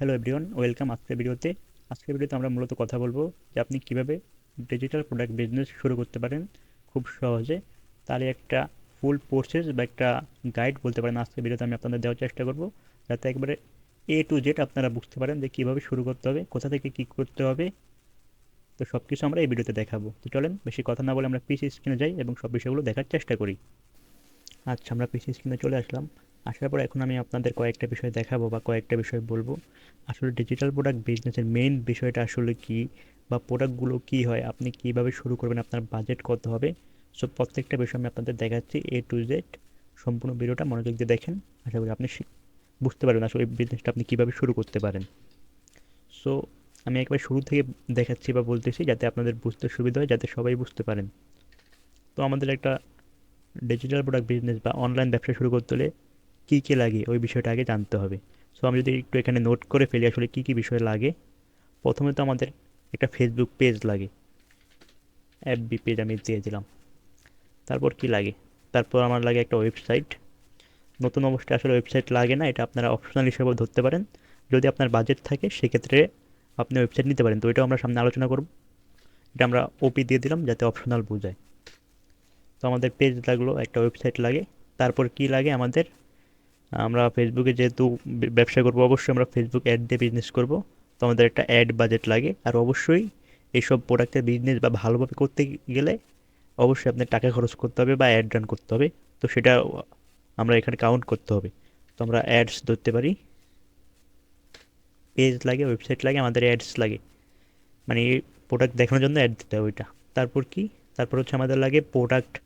Hello everyone welcome আজকের ভিডিওতে। আজকের ভিডিওতে আমরা মূলত কথা বলব যে আপনি কীভাবে ডিজিটাল প্রোডাক্ট বিজনেস শুরু করতে পারেন খুব সহজে। তার একটা ফুল প্রসেস বা একটা গাইড বলতে পারেন আজকের ভিডিওতে আমি আপনাদের দেওয়ার চেষ্টা করব। যাতে একবারে এ টু জেড আপনারা বুঝতে পারেন যে কীভাবে শুরু করতে হবে, কোথা থেকে কী করতে হবে। তো সব কিছু আমরা এই ভিডিওতে দেখাবো। তো চলেন, বেশি কথা না বলে আমরা পিসি স্ক্রিনে যাই এবং সব বিষয়গুলো দেখার চেষ্টা করি। আচ্ছা আমরা পিসি স্ক্রিনে চলে আসলাম। আসার পর এখন আমি আপনাদের কয়েকটা বিষয় দেখাবো বা কয়েকটা বিষয় বলব। আসলে ডিজিটাল প্রোডাক্ট বিজনেসের মেইন বিষয়টা আসলে কি বা প্রোডাক্টগুলো কি হয়, আপনি কীভাবে শুরু করবেন, আপনার বাজেট কত হবে? সো প্রত্যেকটা বিষয় আমি আপনাদের দেখাচ্ছি এ টু জেড সম্পূর্ণ ভিডিওটা মনোযোগ দিয়ে দেখেন। আশা করি আপনি বুঝতে পারবেন আসলে এই বিজনেসটা আপনি কীভাবে শুরু করতে পারেন। সো আমি একবার শুরু থেকে দেখাচ্ছি বা বলতেছি যাতে আপনাদের বুঝতে সুবিধা হয়, যাতে সবাই বুঝতে পারেন। তো আমাদের একটা ডিজিটাল প্রোডাক্ট বিজনেস বা অনলাইন ব্যবসা শুরু করতে হলে কী কী লাগে ওই বিষয়টা আগে জানতে হবে। সো আমি যদি একটু এখানে নোট করে ফেলি আসলে কী কী বিষয় লাগে। প্রথমে তো আমাদের একটা ফেসবুক পেজ লাগে। বি পেজ আমি দিয়ে দিলাম। তারপর কি লাগে? তারপর আমার লাগে একটা ওয়েবসাইট নতুন অবস্থায় আসলে ওয়েবসাইট লাগে না, এটা আপনারা অপশনাল হিসেবেও ধরতে পারেন। যদি আপনার বাজেট থাকে, সেক্ষেত্রে আপনি ওয়েবসাইট নিতে পারেন। তো এটাও আমরা সামনে আলোচনা করব। এটা আমরা ওপি দিয়ে দিলাম যাতে অপশনাল বোঝায়। তো আমাদের পেজ লাগল, একটা ওয়েবসাইট লাগে। তারপর কি লাগে আমাদের? আমরা ফেসবুকে যেহেতু ব্যবসা করব, অবশ্যই আমরা ফেসবুক অ্যাড দিয়ে বিজনেস করব। তো আমাদের একটা অ্যাড বাজেট লাগে। আর অবশ্যই এইসব প্রোডাক্টের বিজনেস বা ভালোভাবে করতে গেলে অবশ্যই আপনার টাকা খরচ করতে হবে বা অ্যাড রান করতে হবে। তো সেটা আমরা এখানে কাউন্ট করতে হবে। তো আমরা অ্যাডস ধরতে পারি। পেজ লাগে ওয়েবসাইট লাগে, আমাদের অ্যাডস লাগে। মানে প্রোডাক্ট দেখানোর জন্য অ্যাড দিতে হবে ওইটা। তারপর কি? তারপর হচ্ছে আমাদের লাগে প্রোডাক্ট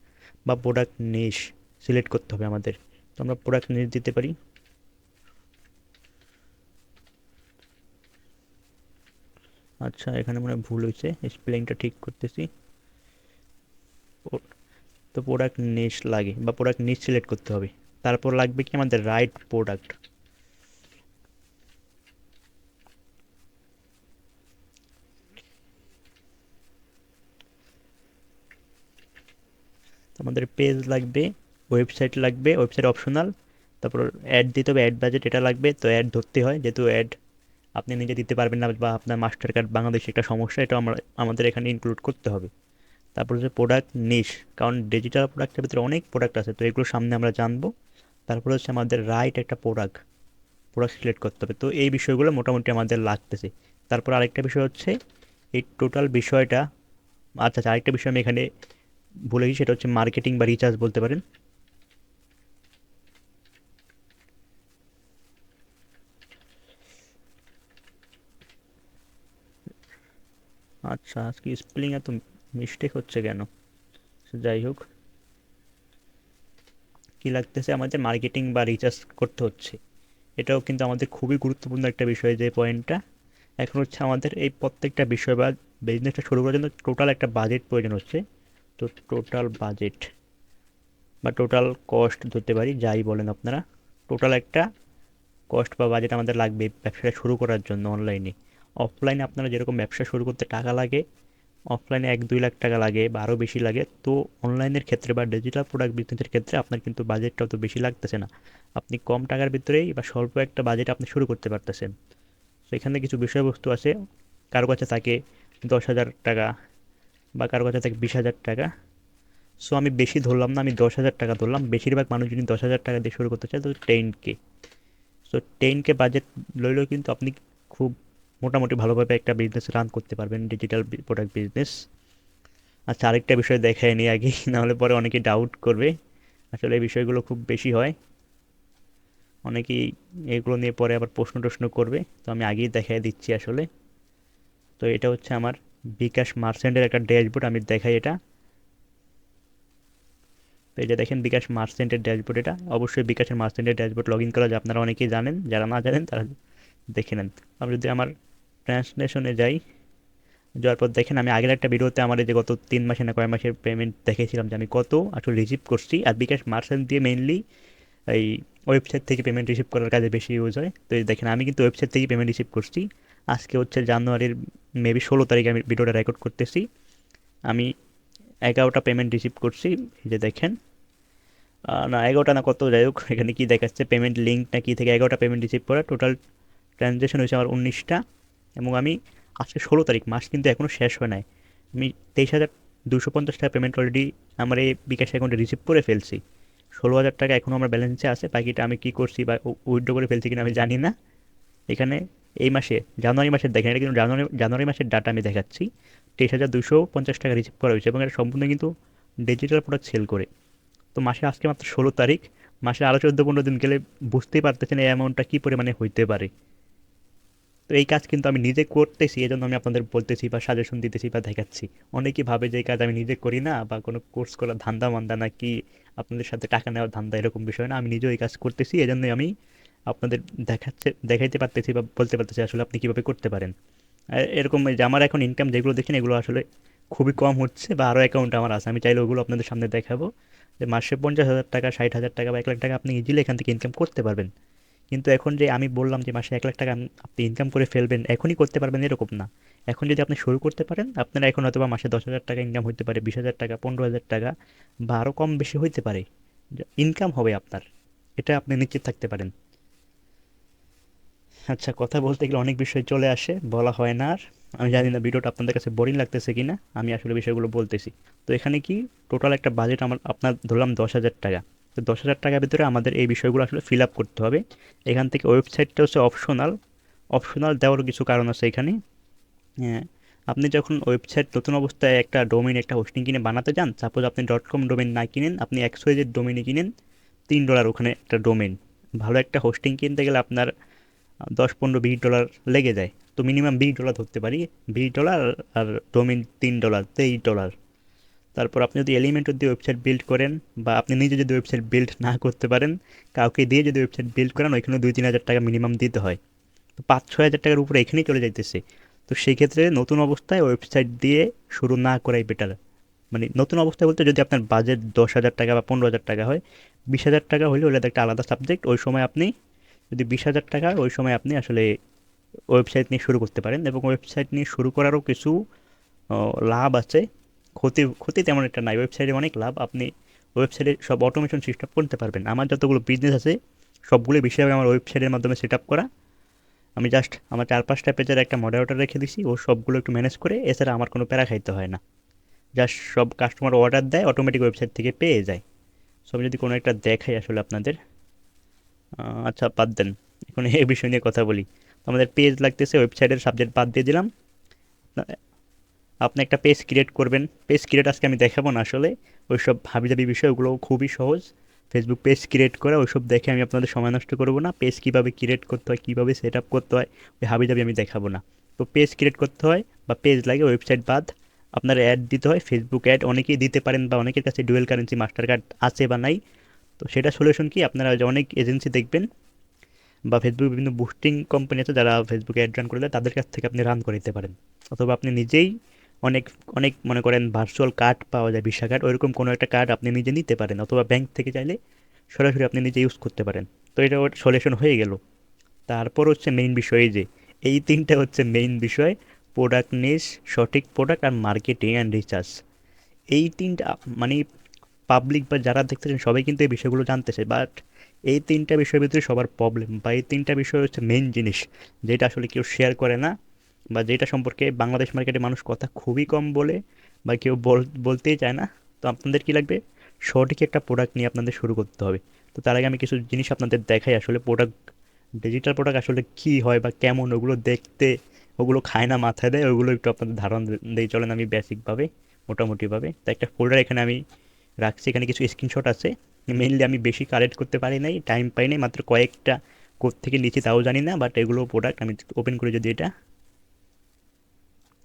বা প্রোডাক্ট নিশ সিলেক্ট করতে হবে আমাদের। তো আমরা প্রোডাক্ট নিশ দিতে পারি। আচ্ছা এখানে মনে ভুল হয়েছে স্পেলিংটা ঠিক করতেছি। তো প্রোডাক্ট নিশ লাগে, বা প্রোডাক্ট নিশ সিলেক্ট করতে হবে। তারপর লাগবে কি আমাদের রাইট প্রোডাক্ট আমাদের পেজ লাগবে ওয়েবসাইট লাগবে ওয়েবসাইট অপশনাল তারপর অ্যাড দিতে হবে অ্যাড বাজেট এটা লাগবে, তো অ্যাড ধরতে হয়, যেহেতু অ্যাড আপনি নিজে দিতে পারবেন না বা আপনার মাস্টার কার্ড বাংলাদেশে একটা সমস্যা, এটা আমরা, আমাদের এখানে ইনক্লুড করতে হবে। তারপর হচ্ছে প্রোডাক্ট নিশ কারণ ডিজিটাল প্রোডাক্টের ভিতরে অনেক প্রোডাক্ট আছে, তো এগুলো সামনে আমরা জানব। তারপর হচ্ছে আমাদের রাইট একটা প্রোডাক্ট প্রোডাক্ট সিলেক্ট করতে হবে, তো এই বিষয়গুলো মোটামুটি আমাদের লাগতেছে। তারপর আরেকটা বিষয় হচ্ছে, এই টোটাল বিষয়টা আচ্ছা আচ্ছা আরেকটা বিষয় আমি এখানে ভুলে গেছি, সেটা হচ্ছে মার্কেটিং বা রিচার্জ বলতে পারেন। আচ্ছা আজকে স্পেলিং এত মিস্টেক হচ্ছে কেন? যাই হোক। কি লাগতেছে? আমাদের মার্কেটিং বা রিচার্জ করতে হচ্ছে। এটাও কিন্তু আমাদের খুবই গুরুত্বপূর্ণ একটা বিষয় যে পয়েন্টটা এখন হচ্ছে আমাদের এই প্রত্যেকটা বিষয় বা বিজনেসটা শুরু করার জন্য টোটাল একটা বাজেট প্রয়োজন হচ্ছে। তো টোটাল বাজেট বা টোটাল কস্ট ধরতে পারি, যাই বলেন আপনারা। টোটাল একটা কস্ট বা বাজেট আমাদের লাগবে ব্যবসাটা শুরু করার জন্য অনলাইনে অফলাইনে আপনারা যেরকম ব্যবসা শুরু করতে টাকা লাগে অফলাইনে এক দুই লাখ টাকা লাগে বা আরও বেশি লাগে, তো অনলাইনের ক্ষেত্রে বা ডিজিটাল প্রোডাক্ট বিজনেসের ক্ষেত্রে আপনার কিন্তু বাজেটটা অত বেশি লাগতেছে না। আপনি কম টাকার ভিতরেই বা স্বল্প একটা বাজেট আপনি শুরু করতে পারতেছেন। তো এখানে কিছু বিষয়বস্তু আছে, কারও কাছে থাকে দশ হাজার টাকা বা কারও কাছে থাকে বিশ হাজার টাকা। সো আমি বেশি ধরলাম না, আমি দশ হাজার টাকা ধরলাম। বেশিরভাগ মানুষ যদি দশ হাজার টাকা দিয়ে শুরু করতে চায় তো ten K so ten K budget লইলেও কিন্তু আপনি খুব মোটামুটি ভালোভাবে একটা বিজনেস রান করতে পারবেন ডিজিটাল প্রোডাক্ট বিজনেস আচ্ছা আরেকটা বিষয় দেখায় নি আগে, নাহলে পরে অনেকে ডাউট করবে। আসলে এই বিষয়গুলো খুব বেশি হয়। অনেকেই এগুলো নিয়ে পরে আবার প্রশ্ন টশ্ন করবে, তো আমি আগেই দেখাই দিচ্ছি আসলে। তো এটা হচ্ছে আমার বিকাশ মার্সেন্টের একটা ড্যাশবোর্ড, আমি দেখাই এটা। তো যে দেখেন বিকাশ মার্চেন্টের ড্যাশবোর্ড এটা। অবশ্যই বিকাশের মার্চেন্টের ড্যাশবোর্ড লগ ইন করা যায়, আপনারা অনেকেই জানেন, যারা না জানেন তারা দেখে নেন। আমি যদি আমার ট্রান্সলেশনে যাই। যাওয়ার পর দেখেন আমি আগের একটা ভিডিওতে আমার যে গত তিন মাসে না কয় মাসের পেমেন্ট দেখেছিলাম যে আমি কত আসলে রিসিভ করছি। আর বিকাশ মার্চেন্ট দিয়ে মেইনলি এই ওয়েবসাইট থেকে পেমেন্ট রিসিভ করার কাজে বেশি ইউজ হয়। তো দেখেন, আমি কিন্তু ওয়েবসাইট থেকেই পেমেন্ট রিসিভ করছি। আজকে হচ্ছে জানুয়ারির মেবি ষোলো তারিখে আমি ভিডিওটা রেকর্ড করতেছি। আমি এগারোটা পেমেন্ট রিসিভ করছি। এই যে দেখেন না, এগারোটা না কত, যাই হোক, এখানে কী দেখাচ্ছে? পেমেন্ট লিঙ্ক না কী থেকে এগারোটা পেমেন্ট রিসিভ করা। টোটাল ট্রানজ্যাকশন হয়েছে আমার উনিশটা। এবং আমি আজকে ষোলো তারিখ, মাস কিন্তু এখনও শেষ হয় নাই। আমি তেইশ হাজার দুশো পঞ্চাশ টাকা পেমেন্ট অলরেডি আমার এই বিকাশ অ্যাকাউন্টে রিসিভ করে ফেলছি। ষোলো হাজার টাকা এখনও আমার ব্যালেন্সে আছে, বাকিটা আমি কী করছি বা উইথড্র করে ফেলছি কিনা আমি জানি না। এখানে এই মাসে, জানুয়ারি মাসের দেখেন, এটা কিন্তু জানুয়ারি জানুয়ারি মাসের ডাটা আমি দেখাচ্ছি। তেইশ হাজার দুশো পঞ্চাশ টাকা রিসিভ করা হয়েছে এবং এটা সম্পূর্ণ কিন্তু ডিজিটাল প্রোডাক্ট সেল করে। তো মাসে আজকে মাত্র ষোলো তারিখ মাসে আরও চোদ্দ পনেরো দিন গেলে বুঝতেই পারতেছেন এই অ্যামাউন্টটা কী পরিমাণে হইতে পারে। তো এই কাজ কিন্তু আমি নিজে করতেছি এই জন্য আমি আপনাদের বলতেছি বা সাজেশন দিতেছি বা দেখাচ্ছি। অনেকেই ভাবে যে এই কাজ আমি নিজে করি না বা কোনো কোর্স করার ধান্দা মান্দা না কি আপনাদের সাথে টাকা নেওয়ার ধান্দা এরকম বিষয় না। আমি নিজেও এই কাজ করতেছি এই জন্যই আমি আপনাদের দেখাচ্ছে, দেখাইতে পারতেছি বা বলতে পারতেছি আসলে আপনি কীভাবে করতে পারেন। এরকম যে আমার এখন ইনকাম যেগুলো দেখছেন, এগুলো আসলে খুবই কম হচ্ছে বা আরও অ্যাকাউন্ট আমার আছে। আমি চাইলে ওগুলো আপনাদের সামনে দেখাবো। যে মাসে পঞ্চাশ হাজার টাকা, ষাট হাজার টাকা বা এক লাখ টাকা আপনি ইজিলি এখান থেকে ইনকাম করতে পারবেন। কিন্তু এখন যে আমি বললাম যে মাসে এক লাখ টাকা আপনি ইনকাম করে ফেলবেন, এখনই করতে পারবেন এরকম না। এখন যদি আপনি শুরু করতে পারেন, আপনারা এখন হয়তো মাসে দশ হাজার টাকা ইনকাম হতে পারে, বিশ হাজার টাকা, পনেরো হাজার টাকা বা আরও কম বেশি হইতে পারে। ইনকাম হবে আপনার। এটা আপনি নিশ্চিত থাকতে পারেন। আচ্ছা কথা বলতে গেলে অনেক বিষয় চলে আসে, বলা হয় না আর। আমি জানি না ভিডিওটা আপনাদের কাছে বোরিং লাগতেছে কি না আমি আসলে বিষয়গুলো বলতেছি। তো এখানে কি টোটাল একটা বাজেট আমার, আপনার ধরলাম দশ হাজার টাকা। তো দশ হাজার টাকার ভিতরে আমাদের এই বিষয়গুলো আসলে ফিল আপ করতে হবে। এখান থেকে ওয়েবসাইটটা হচ্ছে অপশনাল অপশনাল দেওয়ার কিছু কারণ আছে এখানে। হ্যাঁ আপনি যখন ওয়েবসাইট নতুন অবস্থায় একটা ডোমেন একটা হোস্টিং কিনে বানাতে যান সাপোজ আপনি. ডট কম ডোমেন না কিনেন, আপনি একশো এজের ডোমেনে কিনেন, তিন ডলার ওখানে একটা ডোমেন ভালো একটা হোস্টিং কিনতে গেলে আপনার দশ, পনেরো, বিশ ডলার লেগে যায়। তো মিনিমাম বিশ ডলার ধরতে পারি। বিশ ডলার আর ডোমেন তিন ডলার তেইশ ডলার তারপর আপনি যদি এলিমেন্টর দিয়ে ওয়েবসাইট বিল্ড করেন বা আপনি নিজে যদি ওয়েবসাইট বিল্ড না করতে পারেন, কাউকে দিয়ে যদি ওয়েবসাইট বিল্ড করেন, ওইখানে দুই তিন হাজার টাকা মিনিমাম দিতে হয়। তো পাঁচ ছয় হাজার টাকার উপরে এখানেই চলে যাইতেছে। তো সেই ক্ষেত্রে নতুন অবস্থায় ওয়েবসাইট দিয়ে শুরু না করাই বেটার মানে নতুন অবস্থায় বলতে যদি আপনার বাজেট দশ হাজার টাকা বা পনেরো হাজার টাকা হয়, বিশ হাজার টাকা হলে ওটা একটা আলাদা সাবজেক্ট ওই সময় আপনি যদি বিশ হাজার টাকা, ওই সময় আপনি আসলে ওয়েবসাইট নিয়ে শুরু করতে পারেন। এবং ওয়েবসাইট নিয়ে শুরু করারও কিছু লাভ আছে। ক্ষতি ক্ষতি তেমন একটা নাই। ওয়েবসাইটে অনেক লাভ, আপনি ওয়েবসাইটে সব অটোমেশন সিস্টেম করতে পারবেন। আমার যতগুলো বিজনেস আছে, সবগুলো বিষয়ে আমার ওয়েবসাইটের মাধ্যমে সেট আপ করা। আমি জাস্ট আমার চার পাঁচটা পেজের একটা মডারেটর রেখে দিছি, ও সবগুলো একটু ম্যানেজ করে, এছাড়া আমার কোনো প্যারা খাইতে হয় না। জাস্ট সব কাস্টমার অর্ডার দেয় অটোমেটিক ওয়েবসাইট থেকে পেয়ে যায়। সব যদি কোনো একটা দেখাই আসলে আপনাদের। আচ্ছা বাদ দেন। এখন এই বিষয় নিয়ে কথা বলি। আমাদের পেজ লাগতেছে ওয়েবসাইটের সাবজেক্ট বাদ দিয়ে দিলাম। আপনি একটা পেজ ক্রিয়েট করবেন। পেজ ক্রিয়েট আজকে আমি দেখাবো না আসলে। ওই ওইসব হাবিজাবি বিষয়গুলো খুবই সহজ। ফেসবুক পেজ ক্রিয়েট করা ওইসব দেখে আমি আপনাদের সময় নষ্ট করব না। পেজ কীভাবে ক্রিয়েট করতে হয়, কীভাবে সেট আপ করতে হয়, ওই হাবিজাবি আমি দেখাবো না। তো পেজ ক্রিয়েট করতে হয় বা পেজ লাগে ওয়েবসাইট বাদ। আপনার অ্যাড দিতে হয় ফেসবুক অ্যাড অনেকেই দিতে পারেন বা অনেকের কাছে ডুয়েল কারেন্সি মাস্টার কার্ড আছে বা নাই। তো সেটা সলিউশন কি? আপনারা অনেক এজেন্সি দেখবেন বা ফেসবুক বিভিন্ন বুস্টিং কোম্পানি আছে, যারা ফেসবুকে অ্যাড রান করে দেয়, তাদের কাছ থেকে আপনি রান করে দিতে পারেন। অথবা আপনি নিজেই অনেক অনেক মনে করেন ভার্চুয়াল কার্ড পাওয়া যায় ভিসা কার্ড ওইরকম কোনো একটা কার্ড আপনি নিজে নিতে পারেন অথবা ব্যাংক থেকে চাইলে সরাসরি আপনি নিজে ইউজ করতে পারেন। তো এটা ওর সলিউশন হয়ে গেল। তারপর হচ্ছে মেইন বিষয় যে, এই তিনটা হচ্ছে মেইন বিষয় প্রোডাক্ট নিস সঠিক প্রোডাক্ট আর মার্কেটিং অ্যান্ড রিচার্জ এই তিনটা মানে পাবলিক বা যারা দেখতেছেন সবাই কিন্তু এই বিষয়গুলো জানতেছে বাট এই তিনটা বিষয়ের ভিতরে সবার প্রবলেম বা এই তিনটা বিষয় হচ্ছে মেইন জিনিস, যেটা আসলে কেউ শেয়ার করে না। বা যেটা সম্পর্কে বাংলাদেশ মার্কেটে মানুষ কথা খুবই কম বলে বা কেউ বলতেই চায় না, তো আপনাদের কী লাগবে? সঠিক একটা প্রোডাক্ট নিয়ে আপনাদের শুরু করতে হবে। তো তার আগে আমি কিছু জিনিস আপনাদের দেখাই আসলে প্রোডাক্ট ডিজিটাল প্রোডাক্ট আসলে কী হয় বা কেমন, ওগুলো দেখতে, ওগুলো খায় না, মাথায় দেয়, ওগুলো একটু আপনাদের ধারণা দিয়ে চলেন আমি বেসিকভাবে মোটামুটিভাবে। তো একটা ফোল্ডার এখানে আমি রাখছি, এখানে কিছু স্ক্রিনশট আছে। মেনলি আমি বেশি কালেক্ট করতে পারি নাই টাইম পাই নাই, মাত্র কয়েকটা কোথ থেকে নিচে তাও জানি না বাট এগুলো প্রোডাক্ট আমি ওপেন করি যদি এটা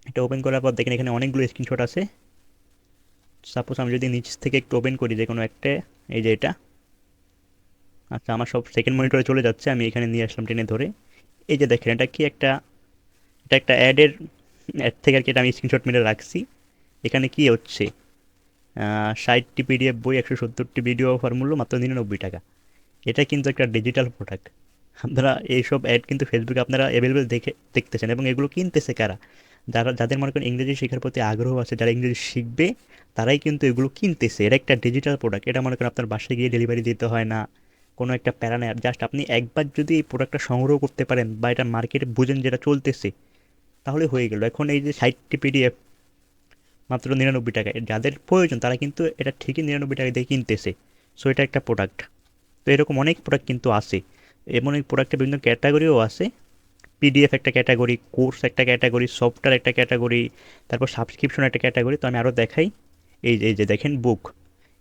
এটা ওপেন করার পর দেখেন এখানে অনেকগুলো স্ক্রিনশট আছে। সাপোজ আমি যদি নিচ থেকে একটু ওপেন করি যে কোনো একটা, এই যে এটা। আচ্ছা আমার সব সেকেন্ড মনিটরে চলে যাচ্ছে, আমি এখানে নিয়ে আসলাম টেনে ধরে। এই যে দেখেন, এটা কি একটা, এটা একটা অ্যাডের অ্যাড থেকে আর কি এটা আমি স্ক্রিনশট মেরে রাখছি। এখানে কি হচ্ছে? ষাটটি পিডিএফ বই, একশো সত্তরটি ভিডিও অফার মূল্য, মাত্র নিরানব্বই টাকা। এটা কিন্তু একটা ডিজিটাল প্রোডাক্ট আপনারা এইসব অ্যাড কিন্তু ফেসবুকে আপনারা অ্যাভেলেবেল দেখে, দেখতেছেন, এবং এগুলো কিনতেছে কারা? যারা যাদের মনে করেন ইংরেজি শেখার প্রতি আগ্রহ আছে, যারা ইংরেজি শিখবে, তারাই কিন্তু এগুলো কিনতেছে। এটা একটা ডিজিটাল প্রোডাক্ট এটা মনে করেন আপনার বাসায় গিয়ে ডেলিভারি দিতে হয় না। কোনো একটা প্যারা নেয় জাস্ট আপনি একবার যদি এই প্রোডাক্টটা সংগ্রহ করতে পারেন বা এটা মার্কেটে বুঝেন যেটা চলতেছে, তাহলে হয়ে গেল। এখন এই যে ষাটটি পিডিএফ মাত্র নিরানব্বই টাকা যাদের প্রয়োজন, তারা কিন্তু এটা ঠিকই নিরানব্বই টাকা দিয়ে কিনতেছে। সো এটা একটা প্রোডাক্ট তো এরকম অনেক প্রোডাক্ট কিন্তু আছে। এমন এই প্রোডাক্টের বিভিন্ন ক্যাটাগরিও আছে। পিডিএফ একটা ক্যাটাগরি কোর্স একটা ক্যাটাগরি সফটওয়্যার একটা ক্যাটাগরি তারপর সাবস্ক্রিপশন একটা ক্যাটাগরি তো আমি আরও দেখাই। এই যে এই যে দেখেন বুক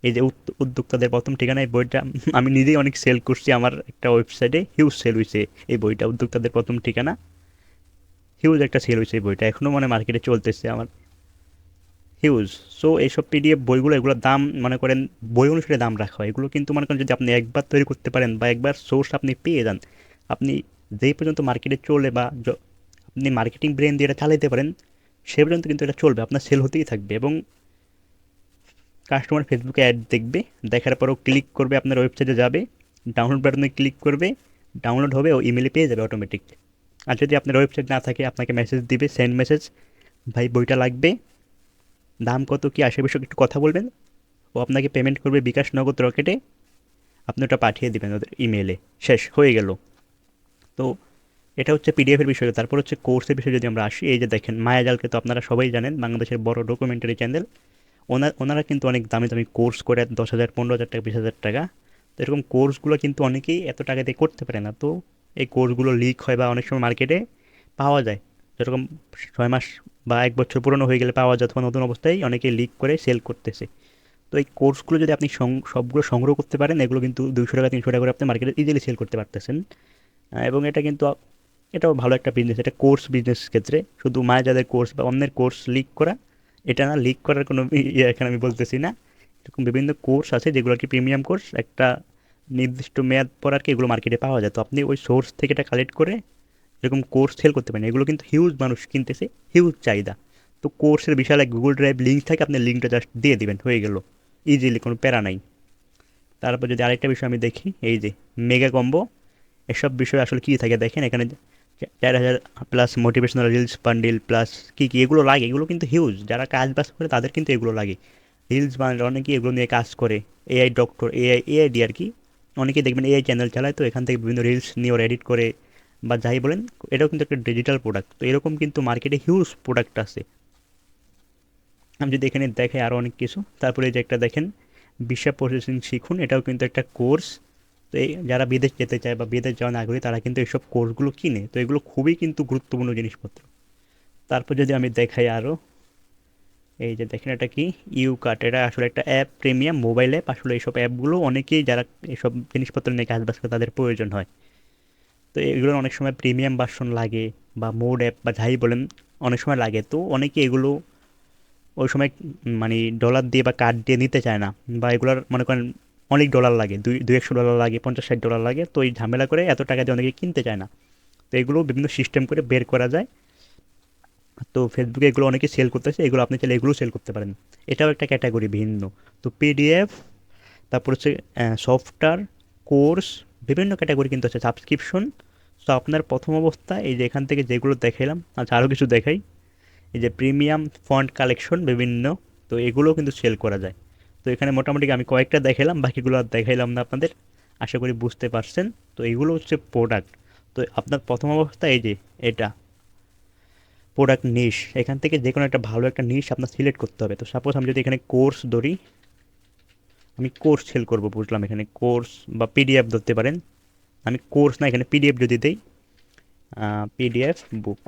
এই যে উদ্যোক্তাদের প্রথম ঠিকানা এই বইটা আমি নিজেই অনেক সেল করছি আমার একটা ওয়েবসাইটে হিউজ সেল হয়েছে এই বইটা, উদ্যোক্তাদের প্রথম ঠিকানা। হিউজ একটা সেল হয়েছে এই বইটা এখনও মানে মার্কেটে চলতেছে আমার। হিউজ সো এইসব পিডিএফ বইগুলো এগুলোর দাম, মনে করেন, বই অনুসারে দাম রাখা হয়। এগুলো কিন্তু মনে করেন যদি আপনি একবার তৈরি করতে পারেন বা একবার সোর্স আপনি পেয়ে যান, আপনি যেই পর্যন্ত মার্কেটে চলে বা আপনি মার্কেটিং ব্রেন দিয়ে এটা চালাইতে পারেন, সে পর্যন্ত কিন্তু এটা চলবে, আপনার সেল হতেই থাকবে এবং কাস্টমার ফেসবুকে অ্যাড দেখবে, দেখার পরও ক্লিক করবে, আপনার ওয়েবসাইটে যাবে ডাউনলোড বাটনে ক্লিক করবে ডাউনলোড হবে ও ইমেলে পেয়ে যাবে অটোমেটিক আর যদি আপনার ওয়েবসাইট না থাকে, আপনাকে মেসেজ দিবে সেন্ড মেসেজ ভাই, বইটা লাগবে, দাম কত কী? আসে বিষয়ে একটু কথা বলবেন, ও আপনাকে পেমেন্ট করবে বিকাশ নগদ রকেটে, আপনি ওটা পাঠিয়ে দেবেন ওদের ইমেলে শেষ, হয়ে গেল। তো এটা হচ্ছে পিডিএফের বিষয়। তারপর হচ্ছে কোর্সের বিষয়ে যদি আমরা আসি, এই যে দেখেন, মায়াজালকে তো আপনারা সবাই জানেন, বাংলাদেশের বড় ডকুমেন্টারি চ্যানেল ওনার ওনারা কিন্তু অনেক দামি দামি কোর্স করে, দশ হাজার, পনেরো হাজার টাকা, বিশ হাজার টাকা। তো এরকম কোর্সগুলো কিন্তু অনেকেই এত টাকা দিয়ে করতে পারে না। তো এই কোর্সগুলো লিক হয় বা অনেক সময় মার্কেটে পাওয়া যায়। যেরকম ছয় মাস বা এক বছর পুরনো হয়ে গেলে পাওয়া যায়, অথবা নতুন অবস্থায় অনেকে লিক করে সেল করতেছে। তো এই কোর্সগুলো যদি আপনি সবগুলো সংগ্রহ করতে পারেন, এগুলো কিন্তু দুইশো টাকা, তিনশো টাকা করে আপনি মার্কেটে ইজিলি সেল করতে পারতেছেন। এবং এটা কিন্তু এটাও ভালো একটা বিজনেস এটা কোর্স বিজনেস ক্ষেত্রে। শুধু মায়া যাদের কোর্স বা অন্যের কোর্স লিক করা, এটা না লিক করার কোনো ইয়ে এখানে আমি বলতেছি না। এরকম বিভিন্ন কোর্স আছে যেগুলো আর কি প্রিমিয়াম কোর্স একটা নির্দিষ্ট মেয়াদ পর আর কি এগুলো মার্কেটে পাওয়া যায়। তো আপনি ওই সোর্স থেকে এটা কালেক্ট করে এরকম কোর্স সেল করতে পারেন। এগুলো কিন্তু হিউজ মানুষ কিনতেছে হিউজ চাহিদা। তো কোর্সের বিশাল এক গুগল ড্রাইভ লিঙ্ক থাকে, আপনি লিঙ্কটা জাস্ট দিয়ে দিবেন, হয়ে গেল। ইজিলি কোনো প্যারা নাই। তারপর যদি আরেকটা বিষয় আমি দেখি, এই যে মেগা কম্বো এসব বিষয়ে আসলে কী থাকে দেখেন? এখানে চার হাজার plus motivational reels bundle plus কী কী এগুলো লাগে, এগুলো কিন্তু হিউজ যারা কাজ বাজ করে তাদের কিন্তু এগুলো লাগে। রিলস বান্ডিল অনেকেই এগুলো নিয়ে কাজ করে। এআই ডক্টর এআই এআইডি আর কি। অনেকেই দেখবেন এআই চ্যানেল চালায়, তো এখান থেকে বিভিন্ন রিলস নিয়ে ওরা এডিট করে বা যাই বলেন, এটাও কিন্তু একটা ডিজিটাল প্রোডাক্ট তো এরকম কিন্তু মার্কেটে হিউজ প্রোডাক্ট আছে। আমি যদি এখানে দেখে আরও অনেক কিছু, তারপরে যে একটা দেখেন বিশ্ব প্রসেসিং শিখুন, এটাও কিন্তু একটা কোর্স তো এই যারা বিদেশ যেতে চায় বা বিদেশ যাওয়ার আগ্রহী তারা কিন্তু এইসব কোর্সগুলো কিনে, তো এগুলো খুবই কিন্তু গুরুত্বপূর্ণ জিনিসপত্র। তারপর যদি আমি দেখাই আরও এই যে দেখেন এটা কি? ইউ কার্ট এটা আসলে একটা অ্যাপ প্রিমিয়াম মোবাইল অ্যাপ আসলে এইসব অ্যাপগুলো অনেকেই যারা এইসব জিনিসপত্র নিয়ে কাজবাজ করে তাদের প্রয়োজন হয়। তো এগুলোর অনেক সময় প্রিমিয়াম ভার্সন লাগে বা মোড অ্যাপ বা যাই বলেন, অনেক সময় লাগে। তো অনেকে এগুলো ওই সময় মানে ডলার দিয়ে বা কার্ড দিয়ে নিতে চায় না বা এগুলোর মনে করেন অনেক ডলার লাগে, দুই দুই, একশো ডলার লাগে, পঞ্চাশ, ষাট ডলার লাগে, তো এই ঝামেলা করে এত টাকা দিয়ে অনেকে কিনতে চায় না। তো এগুলো বিভিন্ন সিস্টেম করে বের করা যায়। তো ফেসবুকে এগুলো অনেকে সেল করতেছে, এগুলো আপনি চাইলে এগুলো সেল করতে পারেন। এটাও একটা ক্যাটাগরি ভিন্ন। তো পিডিএফ তারপর হচ্ছে সফটওয়্যার কোর্স বিভিন্ন ক্যাটাগরি কিন্তু আছে। সাবস্ক্রিপশন তো আপনার প্রথম অবস্থা, এই যে এখান থেকে যেগুলো দেখাইলাম আচ্ছা আরও কিছু দেখাই। এই যে প্রিমিয়াম ফন্ট কালেকশন বিভিন্ন, তো এগুলোও কিন্তু সেল করা যায়। তো এখানে মোটামুটি আমি কয়েকটা দেখালাম বাকিগুলো আর দেখাইলাম না আপনাদের। আশা করি বুঝতে পারছেন। তো এগুলো হচ্ছে প্রোডাক্ট তো আপনার প্রথম অবস্থা এই যে, এটা। প্রোডাক্ট নিশ এখান থেকে যে কোনো একটা ভালো একটা নিশ আপনার সিলেক্ট করতে হবে। তো সাপোজ আমি যদি এখানে কোর্স ধরি, আমি কোর্স সেল করব, বুঝলাম এখানে কোর্স বা পিডিএফ ধরতে পারেন। আমি কোর্স না, এখানে পিডিএফ যদি দিই পিডিএফ বুক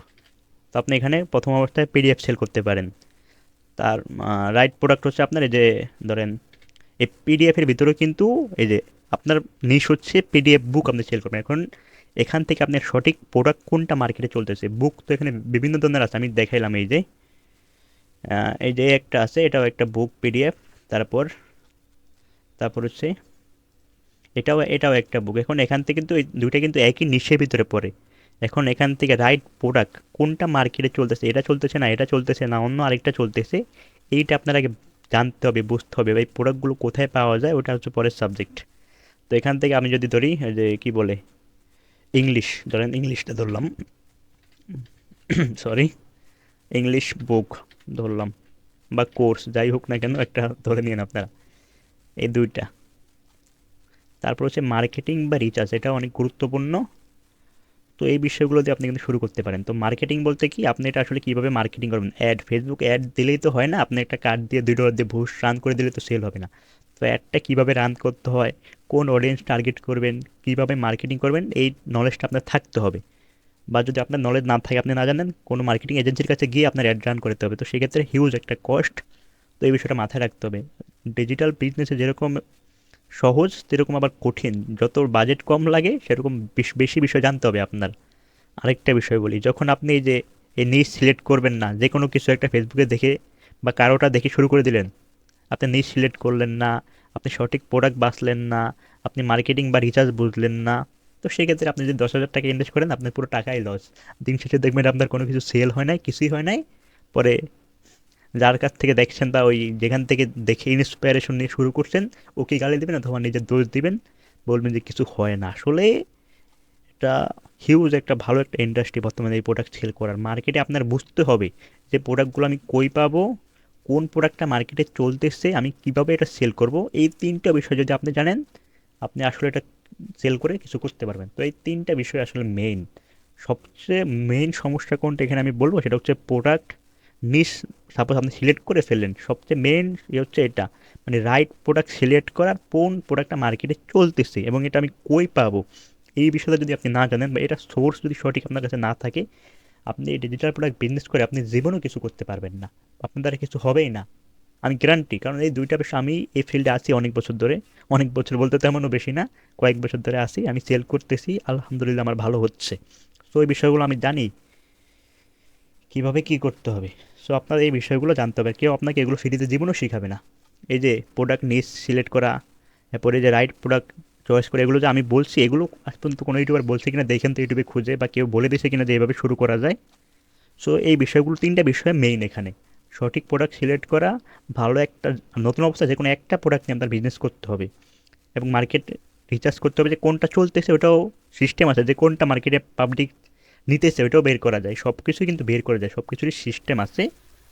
তো আপনি এখানে প্রথম অবস্থায় পিডিএফ সেল করতে পারেন। তার রাইট প্রোডাক্ট হচ্ছে আপনার এই যে ধরেন, এই পিডিএফের ভিতরেও কিন্তু এই যে আপনার নিশ হচ্ছে পিডিএফ বুক আপনি সেল করবেন। এখন এখান থেকে আপনার সঠিক প্রোডাক্ট কোনটা মার্কেটে চলতেছে? বুক তো এখানে বিভিন্ন ধরনের আছে, আমি দেখাইলাম এই যে। এই যে একটা আছে, এটাও একটা বুক পিডিএফ তারপর তারপর হচ্ছে, এটাও এটাও একটা বুক এখন এখান থেকে কিন্তু দুইটা কিন্তু একই নিশের ভিতরে পড়ে। এখন এখান থেকে রাইট প্রোডাক্ট কোনটা মার্কেটে চলতেছে, এটা চলতেছে না, এটা চলতেছে না, অন্য আরেকটা চলতেছে, এইটা আপনার আগে জানতে হবে, বুঝতে হবে এই প্রোডাক্টগুলো কোথায় পাওয়া যায়, ওটা হচ্ছে পরের সাবজেক্ট তো এখান থেকে আমি যদি ধরি যে কি বলে ইংলিশ ধরেন ইংলিশটা ধরলাম সরি ইংলিশ বুক ধরলাম, বা কোর্স যাই হোক না কেন, একটা ধরে নিন আপনারা, এই দুইটা। তারপর হচ্ছে মার্কেটিং বা রিচার্জ এটা অনেক গুরুত্বপূর্ণ। তো এই বিষয়গুলো দিয়ে আপনি কিন্তু শুরু করতে পারেন। তো মার্কেটিং বলতে কি, আপনি এটা আসলে কীভাবে মার্কেটিং করবেন? অ্যাড ফেসবুক অ্যাড দিলেই তো হয় না, আপনি একটা কার্ড দিয়ে দুই ডলার দিয়ে ভুস রান করে দিলে তো সেল হবে না। তো অ্যাডটা কীভাবে রান করতে হয়, কোন অডিয়েন্স টার্গেট করবেন, কীভাবে মার্কেটিং করবেন, এই নলেজটা আপনার থাকতে হবে। বা যদি আপনার নলেজ না থাকে, আপনি না জানেন, কোনো মার্কেটিং এজেন্সির কাছে গিয়ে আপনার অ্যাড রান করতে হবে। তো সেক্ষেত্রে হিউজ একটা কস্ট তো এই বিষয়টা মাথায় রাখতে হবে। ডিজিটাল বিজনেসে যেরকম সহজ, সেরকম আবার কঠিন। যত বাজেট কম লাগে, সেরকম বেশি বিষয় জানতে হবে আপনার। আরেকটা বিষয় বলি, যখন আপনি যে, এই নিজ সিলেক্ট করবেন না, যে কোনো কিছু একটা ফেসবুকে দেখে বা কারোটা দেখে শুরু করে দিলেন, আপনি নিজ সিলেক্ট করলেন না, আপনি সঠিক প্রোডাক্ট বাঁচলেন না, আপনি মার্কেটিং বা রিচার্জ বুঝলেন না, তো সেক্ষেত্রে আপনি যদি দশ হাজার টাকা ইনভেস্ট করেন, আপনার পুরো টাকাই লস দিন শেষে দেখবেন আপনার কোনো কিছু সেল হয় নাই, কিছুই হয় নাই, পরে যার কাছ থেকে দেখছেন বা ওই যেখান থেকে দেখে ইন্সপায়ারেশন নিয়ে শুরু করছেন ওকে গালি দেবেন অথবা নিজের দোষ দিবেন। বলবেন যে কিছু হয় না। আসলে এটা হিউজ একটা ভালো একটা ইন্ডাস্ট্রি বর্তমানে এই প্রোডাক্ট সেল করার। মার্কেটে আপনার বুঝতে হবে যে প্রোডাক্টগুলো আমি কই পাবো, কোন প্রোডাক্টটা মার্কেটে চলতেছে, আমি কীভাবে এটা সেল করব। এই তিনটা বিষয় যদি আপনি জানেন, আপনি আসলে এটা সেল করে কিছু করতে পারবেন। তো এই তিনটা বিষয় আসলে মেইন সবচেয়ে মেইন সমস্যা কোনটা এখানে আমি বলব, সেটা হচ্ছে প্রোডাক্ট নিস সাপোজ আপনি সিলেক্ট করে ফেললেন, সবচেয়ে মেন ইয়ে হচ্ছে এটা মানে রাইট প্রোডাক্ট সিলেক্ট করার কোন প্রোডাক্টটা মার্কেটে চলতেছে এবং এটা আমি কই পাবো? এই বিষয়টা যদি আপনি না জানেন বা এটা সোর্স যদি সঠিক আপনার কাছে না থাকে, আপনি এই ডিজিটাল প্রোডাক্ট বিজনেস করে আপনি জীবনেও কিছু করতে পারবেন না। আপনার দ্বারা কিছু হবেই না। আমি গ্যারান্টি কারণ এই দুইটা বিষয়, আমি এই ফিল্ডে আছি অনেক বছর ধরে, অনেক বছর বলতে তেমনও বেশি না, কয়েক বছর ধরে আসি আমি সেল করতেছি, আলহামদুলিল্লাহ আমার ভালো হচ্ছে। তো এই বিষয়গুলো আমি জানি, কীভাবে কী করতে হবে? সো আপনার এই বিষয়গুলো জানতে হবে। কেউ আপনাকে এগুলো ফ্রিতে জীবনও শেখাবে না। এই যে প্রোডাক্ট নিস সিলেক্ট করা, এরপরে যে রাইট প্রোডাক্ট চয়েস করে, এগুলো যে আমি বলছি, এগুলো আজ পর্যন্ত কোনো ইউটিউবার বলছে কিনা, দেখেন তো ইউটিউবে খুঁজে, বা কেউ বলে দিয়েছে কিনা যে এভাবে শুরু করা যায়। সো এই বিষয়গুলো তিনটা বিষয় মেইন এখানে। সঠিক প্রোডাক্ট সিলেক্ট করা, ভালো একটা, নতুন অবস্থায় যে কোনো একটা প্রোডাক্ট নিয়ে আপনার বিজনেস করতে হবে। এবং মার্কেট রিচার্জ করতে হবে যে কোনটা চলতেছে, ওটাও সিস্টেম আছে যে কোনটা মার্কেটে পাবলিক নিতেছে ওটাও বের করা যায়। সব কিছুই কিন্তু বের করা যায়। সব কিছুরই সিস্টেম আছে।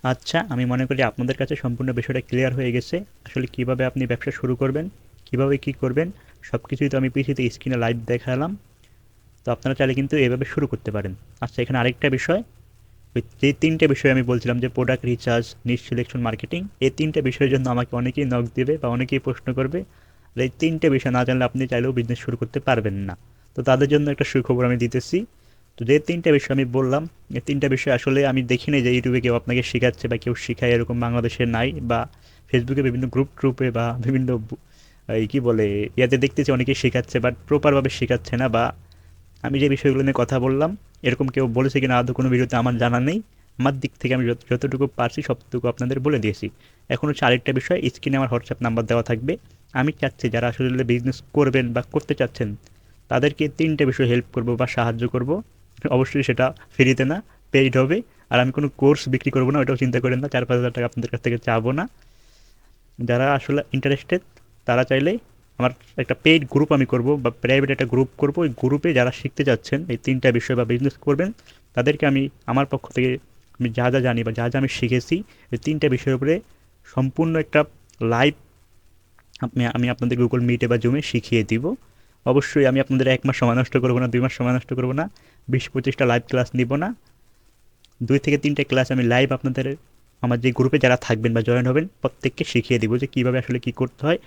আচ্ছা আমি মনে করি আপনাদের কাছে সম্পূর্ণ বিষয়টা ক্লিয়ার হয়ে গেছে। আসলে কীভাবে আপনি ব্যবসা শুরু করবেন, কীভাবে কি করবেন সব কিছুই তো আমি পিছিতে স্ক্রিনে লাইভ দেখালাম। তো আপনারা চাইলে কিন্তু এভাবে শুরু করতে পারেন। আচ্ছা এখানে আরেকটা বিষয়। ওই যে তিনটে বিষয় আমি বলছিলাম যে product research niche selection marketing এই তিনটে বিষয়ের জন্য আমাকে অনেকেই নক দেবে বা অনেকেই প্রশ্ন করবে। আর এই তিনটে বিষয় না জানলে আপনি চাইলেও বিজনেস শুরু করতে পারবেন না। তো তাদের জন্য একটা সুখবর আমি দিতেছি। তো যে তিনটা বিষয় আমি বললাম, এই তিনটা বিষয় আসলে আমি দেখিনি যে ইউটিউবে কেউ আপনাকে শেখাচ্ছে বা কেউ শেখায় এরকম বাংলাদেশে নাই বা ফেসবুকে বিভিন্ন গ্রুপ ট্রুপে বা বিভিন্ন এই কী বলে, ইয়াতে দেখতেছি অনেকেই শেখাচ্ছে বাট প্রপারভাবে শেখাচ্ছে না বা আমি যে বিষয়গুলো নিয়ে কথা বললাম, এরকম কেউ বলেছে কিনা আদৌ কোনো ভিডিওতে আমার জানা নেই। আমার দিক থেকে আমি যতটুকু পারছি সবটুকু আপনাদের বলে দিয়েছি। এখন হচ্ছে আরেকটা বিষয় স্ক্রিনে আমার হোয়াটসঅ্যাপ নাম্বার দেওয়া থাকবে। আমি চাচ্ছি যারা আসলে বিজনেস করবেন বা করতে চাচ্ছেন, তাদেরকে তিনটে বিষয় হেল্প করব বা সাহায্য করব। অবশ্যই সেটা ফ্রিতে না পেইড হবে। আর আমি কোনো কোর্স বিক্রি করব না ওটাও চিন্তা করেন না, চার পাঁচ হাজার টাকা আপনাদের কাছ থেকে চাবো না। যারা আসলে ইন্টারেস্টেড তারা চাইলে আমার একটা পেইড গ্রুপ আমি করব, বা প্রাইভেট একটা গ্রুপ করব। ওই গ্রুপে যারা শিখতে যাচ্ছেন, এই তিনটা বিষয় বা বিজনেস করবেন, তাদেরকে আমি, আমার পক্ষ থেকে আমি যা যা জানি বা যা যা আমি শিখেছি, এই তিনটা বিষয়ের উপরে সম্পূর্ণ একটা লাইভ আপনি আমি আপনাদের গুগল মিটে বা জুমে শিখিয়ে দিব। অবশ্যই আমি আপনাদের এক মাস সময় নষ্ট করব না, দুই মাস সময় নষ্ট করব না, বিশ পঁচিশটা লাইভ ক্লাস নিব না। দুই থেকে তিনটে ক্লাস আমি লাইভ আপনাদের, আমার যে গ্রুপে যারা থাকবেন বা জয়েন হবেন, প্রত্যেককে শিখিয়ে দিব যে কীভাবে আসলে কী করতে হয়।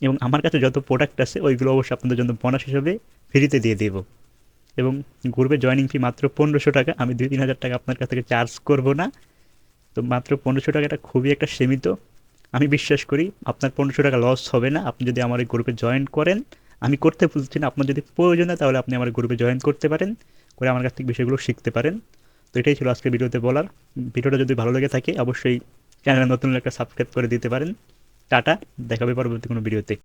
এবং আমার কাছে যত প্রোডাক্ট আছে, ওইগুলো অবশ্যই আপনাদের জন্য বোনাস হিসেবে ফ্রিতে দিয়ে দেবো। এবং গ্রুপে জয়নিং ফি মাত্র পনেরোশো টাকা, আমি দুই তিন হাজার টাকা আপনার কাছ থেকে চার্জ করব না। তো মাত্র পনেরোশো টাকাটা খুবই একটা সীমিত। আমি বিশ্বাস করি আপনার পনেরোশো টাকা লস হবে না। আপনি যদি আমার এই গ্রুপে জয়েন করেন আমি করতে বলছি না, আপনার যদি প্রয়োজন হয় তাহলে আপনি আমার গ্রুপে জয়েন করতে পারেন, করে আমার কাছ থেকে বিষয়গুলো শিখতে পারেন। তো এটাই ছিল আজকে ভিডিওতে বলার। ভিডিওটা যদি ভালো লেগে থাকে, অবশ্যই চ্যানেলে নতুন একটা সাবস্ক্রাইব করে দিতে পারেন। টাটা দেখাবে পরবর্তী কোনো ভিডিওতে।